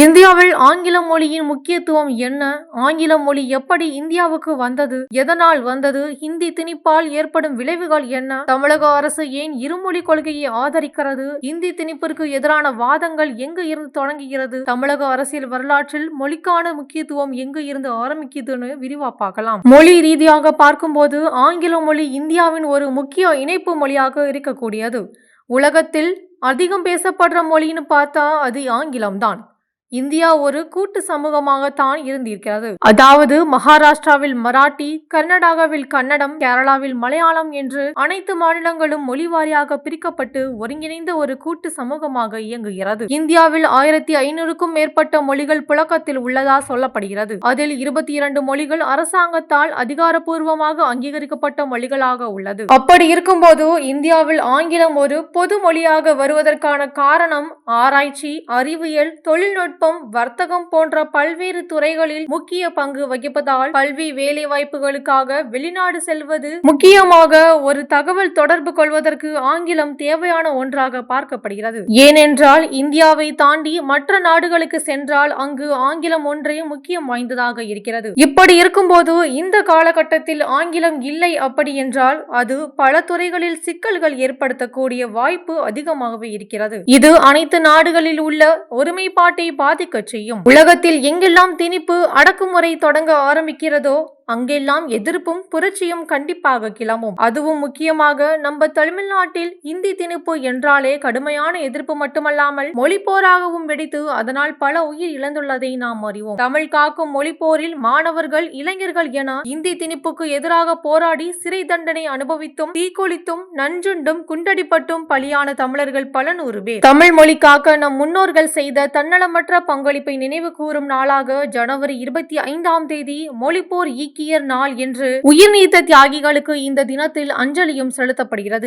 இந்தியாவில் ஆங்கில மொழியின் முக்கியத்துவம் என்ன? ஆங்கில மொழி எப்படி இந்தியாவுக்கு வந்தது? எதனால் வந்தது? ஹிந்தி திணிப்பால் ஏற்படும் விளைவுகள் என்ன? தமிழக அரசு ஏன் இருமொழி கொள்கையை ஆதரிக்கிறது? இந்தி திணிப்பிற்கு எதிரான வாதங்கள் எங்கு இருந்து தொடங்குகிறது? தமிழக அரசியல் வரலாற்றில் மொழிக்கான முக்கியத்துவம் எங்கு இருந்து ஆரம்பிக்குதுன்னு விரிவா பார்க்கலாம். மொழி ரீதியாக பார்க்கும்போது ஆங்கில மொழி இந்தியாவின் ஒரு முக்கிய இணைப்பு மொழியாக இருக்கக்கூடியது. உலகத்தில் அதிகம் பேசப்படுற மொழின்னு பார்த்தா அது ஆங்கிலம்தான் இந்தியா ஒரு கூட்டு சமூகமாகத்தான் இருந்திருக்கிறது. அதாவது மகாராஷ்டிராவில் மராட்டி கர்நாடகாவில் கன்னடம் கேரளாவில் மலையாளம் என்று அனைத்து மாநிலங்களும் மொழி வாரியாக பிரிக்கப்பட்டு ஒருங்கிணைந்த ஒரு கூட்டு சமூகமாக இயங்குகிறது. இந்தியாவில் ஆயிரத்தி ஐநூறுக்கும் மேற்பட்ட மொழிகள் புழக்கத்தில் உள்ளதா சொல்லப்படுகிறது. அதில் இருபத்தி இரண்டு மொழிகள் அரசாங்கத்தால் அதிகாரப்பூர்வமாக அங்கீகரிக்கப்பட்ட மொழிகளாக உள்ளது. அப்படி இருக்கும்போது இந்தியாவில் ஆங்கிலம் ஒரு பொது மொழியாக வருவதற்கான காரணம் ஆராய்ச்சி அறிவியல் தொழில்நுட்ப தொழில்நுட்பம் வர்த்தகம் போன்ற பல்வேறு துறைகளில் முக்கிய பங்கு வகிப்பதால் கல்வி வேலை வாய்ப்புகளுக்காக வெளிநாடு செல்வது முக்கியமாக ஒரு தகவல் தொடர்பு கொள்வதற்கு ஆங்கிலம் தேவையான ஒன்றாக பார்க்கப்படுகிறது. ஏனென்றால் இந்தியாவை தாண்டி மற்ற நாடுகளுக்கு சென்றால் அங்கு ஆங்கிலம் ஒன்றே முக்கியம் வாய்ந்ததாக இருக்கிறது. இப்படி இருக்கும்போது இந்த காலகட்டத்தில் ஆங்கிலம் இல்லை அப்படி என்றால் அது பல துறைகளில் சிக்கல்கள் ஏற்படுத்தக்கூடிய வாய்ப்பு அதிகமாகவே இருக்கிறது. இது அனைத்து நாடுகளில் உள்ள ஒருமைப்பாட்டை பாதிக்கச் செய்யும் உலகத்தில் எங்கெல்லாம் திணிப்பு அடக்குமுறை தொடங்க ஆரம்பிக்கிறதோ அங்கெல்லாம் எதிர்ப்பும் புரட்சியும் கண்டிப்பாக கிளம்பும். அதுவும் முக்கியமாக நம்ம தமிழ்நாட்டில் இந்தி திணிப்பு என்றாலே கடுமையான எதிர்ப்பு மட்டுமல்லாமல் மொழி போராகவும் வெடித்து அதனால் பல உயிர் இழந்துள்ளதை நாம் அறிவோம். தமிழ் காக்கும் மொழி போரில் மாணவர்கள் இளைஞர்கள் என இந்தி திணிப்புக்கு எதிராக போராடி சிறை தண்டனை அனுபவித்தும் தீக்குளித்தும் நஞ்சுண்டும் குண்டடிப்பட்டும் பலியான தமிழர்கள் பல நூறு பேர். தமிழ் மொழி காக்க நம் முன்னோர்கள் செய்த தன்னலமற்ற பங்களிப்பை நினைவு கூறும் நாளாக ஜனவரி இருபத்தி ஐந்தாம் தேதி மொழிப்போர் சீக்கியர் நாள் என்று உயிர் நீத்த தியாகிகளுக்கு இந்த தினத்தில் அஞ்சலியும் செலுத்தப்படுகிறது.